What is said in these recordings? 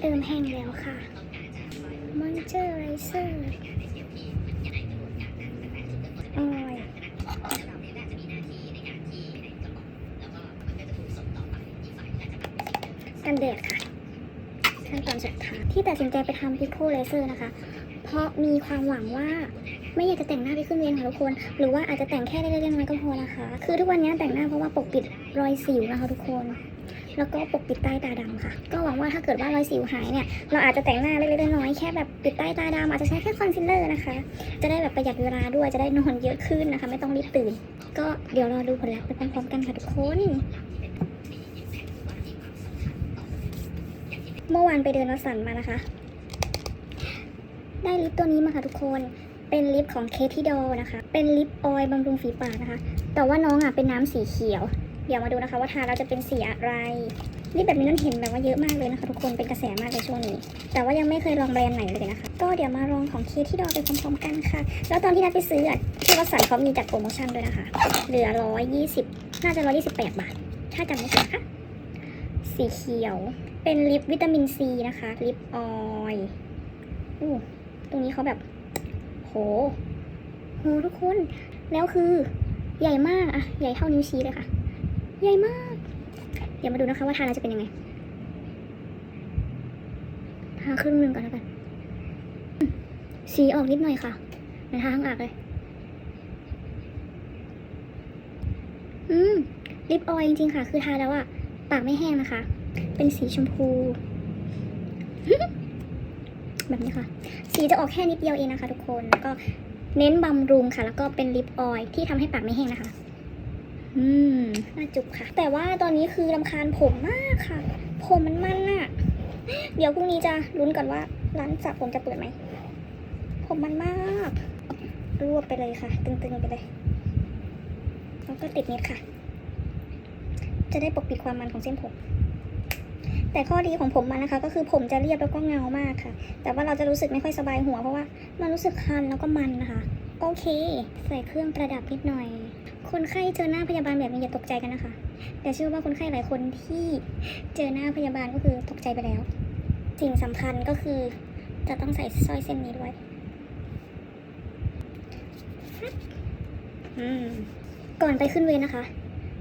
แห้งแล้วค่ะ Moisturizer ออยกันแดดค่ะขั้นตอนสุดท้ายที่ตัดสินใจไปทำพิโคเลเซอร์นะคะ เพราะมีความหวังว่าไม่อยากจะแต่งหน้าไปขึ้นเรียนค่ะทุกคน หรือว่าอาจจะแต่งแค่เล็กๆน้อยๆก็พอนะคะ คือทุกวันนี้แต่งหน้าเพราะว่าปกปิดรอยสิวนะคะทุกคน แล้วก็ปกปิดใต้ตาดำค่ะ ก็หวังว่าถ้าเกิดว่ารอยสิวหายเนี่ย เราอาจจะแต่งหน้าเล็กๆน้อยๆแค่แบบปิดใต้ตาดำอาจจะใช้แค่คอนซีลเลอร์นะคะ จะได้แบบประหยัดเวลาด้วย จะได้นอนเยอะขึ้นนะคะ ไม่ต้องรีบตื่น ก็เดี๋ยวรอดูผลลัพธ์ไปพร้อมๆกันค่ะทุกคนเมื่อวานไปเดินวัสันมานะคะ ได้ลิปตัวนี้มาค่ะทุกคน เป็นลิปของเคที่ดอนะคะ เป็นลิปออยล์บำรุงฝีปากนะคะ แต่ว่าน้องอะเป็นน้ำสีเขียว เดี๋ยวมาดูนะคะว่าทาแล้วจะเป็นสีอะไรลิปแบบนี้นั่นเห็นแบบว่าเยอะมากเลยนะคะ ทุกคนเป็นกระแสมากในช่วงนี้ แต่ว่ายังไม่เคยลองแบรนด์ไหนเลยนะคะ ก็เดี๋ยวมาลองของเคที่ดอไปพร้อมๆกันค่ะ แล้วตอนที่นัดไปซื้ออะที่วัดสันเขามีจัดโปรโมชั่นด้วยนะคะ เหลือ120น่าจะ128บาท ถ้าจำไม่ผิดนะคะ สีเขียว เป็นลิปวิตามินซีนะคะ ลิปออยล์อู้ตรงนี้เขาแบบ โห โหทุกคน แล้วคือใหญ่มากอะใหญ่เท่านิ้วชี้เลยค่ะ ใหญ่มาก เดี๋ยวมาดูนะคะว่าทาแล้วจะเป็นยังไง ทาครึ่งหนึ่งก่อนแล้วกัน สีออกนิดหน่อยค่ะในทาข้างอากเลย อืมลิปออยจริงๆค่ะ คือทาแล้วอะปากไม่แห้งนะคะ เป็นสีชมพู แบบนี้ค่ะ สีจะออกแค่นิดเดียวเองนะคะ ทุกคน ก็เน้นบำรุงค่ะ แล้วก็เป็นลิปออยที่ทำให้ปากไม่แห้งนะคะ อืมน่าจุกค่ะ แต่ว่าตอนนี้คือรำคาญผมมากค่ะ ผมมันมันอะเดี๋ยวพรุ่งนี้จะลุ้นก่อนว่า ร้านสระผมจะเปิดไหม ผมมันมากรวบไปเลยค่ะ ตึงๆไปเลยแล้วก็ติดนิดค่ะ จะได้ปกปิดความมันของเส้นผม แต่ข้อดีของผมมันนะคะ ก็คือผมจะเรียบแล้วก็เงามากค่ะ แต่ว่าเราจะรู้สึกไม่ค่อยสบายหัวเพราะว่ามันรู้สึกคันแล้วก็มันนะคะ โอเค ใส่เครื่องประดับนิดหน่อย คนไข้เจอหน้าพยาบาลแบบนี้อย่าตกใจกันนะคะ แต่เชื่อว่าคนไข้หลายคนที่เจอหน้าพยาบาลก็คือตกใจไปแล้ว สิ่งสำคัญก็คือจะต้องใส่สร้อยเส้นนี้ด้วยก่อนไปขึ้นเวรนะคะ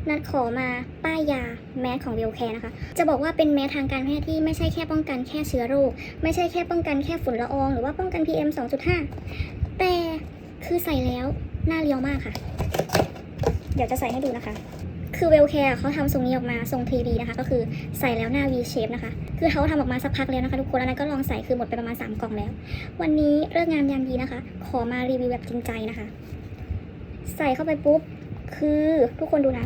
นัดขอมาป้ายยาแมสของเวลแคร์นะคะ จะบอกว่าเป็นแมสทางการแพทย์ที่ไม่ใช่แค่ป้องกันแค่เชื้อโรค ไม่ใช่แค่ป้องกันแค่ฝุ่นละออง หรือว่าป้องกัน PM 2.5 แต่คือใส่แล้วหน้าเรียวมากค่ะ เดี๋ยวจะใส่ให้ดูนะคะ คือเวลแคร์เขาทำทรงนี้ออกมาทรง 3D นะคะ ก็คือใส่แล้วหน้า V shape นะคะ คือเขาทำออกมาสักพักแล้วนะคะทุกคนแล้วนั้นก็ลองใส่คือหมดไปประมาณ 3 กล่องแล้ว วันนี้เลิกงามยามดีนะคะ ขอมารีวิวแบบจริงใจนะคะ ใส่เข้าไปปุ๊บ คือทุกคนดูนะ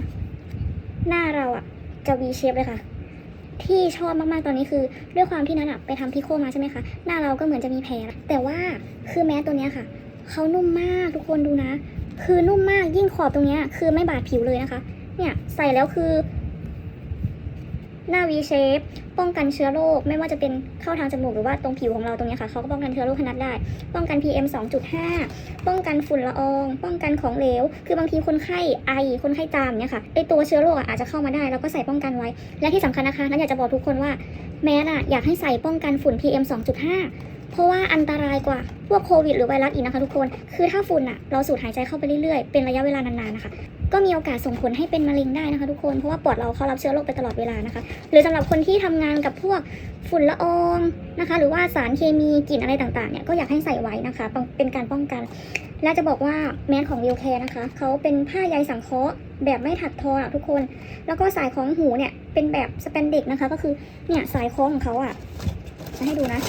หน้าเราอะจะ V shape เลยค่ะที่ชอบมาก ๆ ตอนนี้คือ ด้วยความที่นัทอะไปทำพิโคมาใช่ไหมคะ หน้าเราก็เหมือนจะมีแผลแต่ว่าคือแม้ตัวเนี้ยค่ะ เขานุ่มมากทุกคนดูนะ คือนุ่มมากยิ่งขอบตรงเนี้ย คือไม่บาดผิวเลยนะคะ เนี่ยใส่แล้วคือ หน้า V shape ป้องกันเชื้อโรคไม่ว่าจะเป็นเข้าทางจมูกหรือว่าตรงผิวของเราตรงเนี้ยค่ะเขาก็ป้องกันเชื้อโรคขนาดได้ ป้องกัน PM 2.5 ป้องกันฝุ่นละออง ป้องกันของเหลว คือบางทีคนไข้ไอคนไข้จามเนี่ยค่ะไอตัวเชื้อโรคอาจจะเข้ามาได้เราก็ใส่ป้องกันไว้ และที่สำคัญนะคะนั้นอยากจะบอกทุกคนว่าแมสอะอยากให้ใส่ป้องกันฝุ่น PM 2.5 เพราะว่าอันตรายกว่าพวกโควิดหรือไวรัสอีกนะคะทุกคน คือถ้าฝุ่นอะเราสูดหายใจเข้าไปเรื่อยๆ เป็นระยะเวลานานๆนะคะก็มีโอกาสส่งผลให้เป็นมะเร็งได้นะคะทุกคน เพราะว่าปอดเราเขารับเชื้อโรคไปตลอดเวลานะคะ หรือสำหรับคนที่ทำงานกับพวกฝุ่นละอองนะคะ หรือว่าสารเคมีกลิ่นอะไรต่างๆเนี่ยก็อยากให้ใส่ไว้นะคะ เป็นการป้องกัน และจะบอกว่าแมสของวิวแคร์นะคะเขาเป็นผ้าใยสังเคราะห์แบบไม่ถักทออะทุกคน แล้วก็สายคล้องหูเนี่ยเป็นแบบสแปนเด็กนะคะ ก็คือเนี่ยสายคล้องของเขาอะจะให้ดูนะ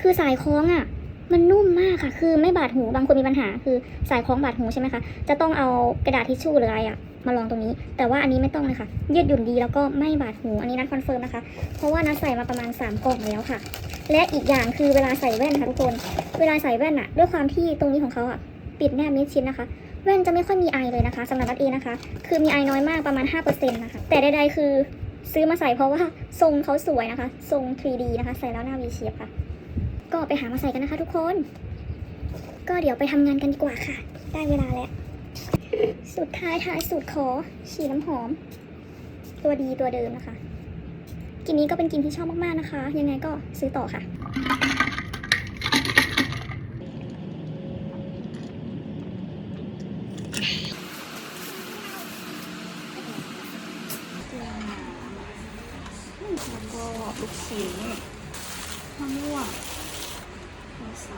คือสายคล้องอะมันนุ่มมากค่ะ คือไม่บาดหูบางคนมีปัญหา คือสายคล้องบาดหูใช่ไหมคะ จะต้องเอากระดาษทิชชู่หรืออะไรอะมาลองตรงนี้ แต่ว่าอันนี้ไม่ต้องเลยค่ะ ยืดหยุ่นดีแล้วก็ไม่บาดหู อันนี้นัดคอนเฟิร์มนะคะ เพราะว่านัดใส่มาประมาณ3กล่องแล้วค่ะ และอีกอย่างคือเวลาใส่แว่นนะคะทุกคน เวลาใส่แว่นอะด้วยความที่ตรงนี้ของเขาอะปิดแนบมิดชิดนนะคะแว่นจะไม่ค่อยมีไอเลยนะคะสำหรับนัดเองนะคะ คือมีไอน้อยมากประมาณ 5%นะคะแต่ใดๆคือซื้อมาใส่เพราะว่าทรงเขาสวยนะคะ ทรง 3D นะคะ ใส่แล้วหน้า V shape ค่ะ ก็ไปหามาใส่กันนะคะ ทุกคน ก็เดี๋ยวไปทำงานกันดีกว่าค่ะ ได้เวลาแล้ว สุดท้ายท้ายสุดขอฉีดน้ำหอม ตัวดีตัวเดิมนะคะกินนี้ก็เป็นกินที่ชอบมากๆนะคะ ยังไงก็ซื้อต่อค่ะแล้วก็ลูกชิ้นมะม่ว Sa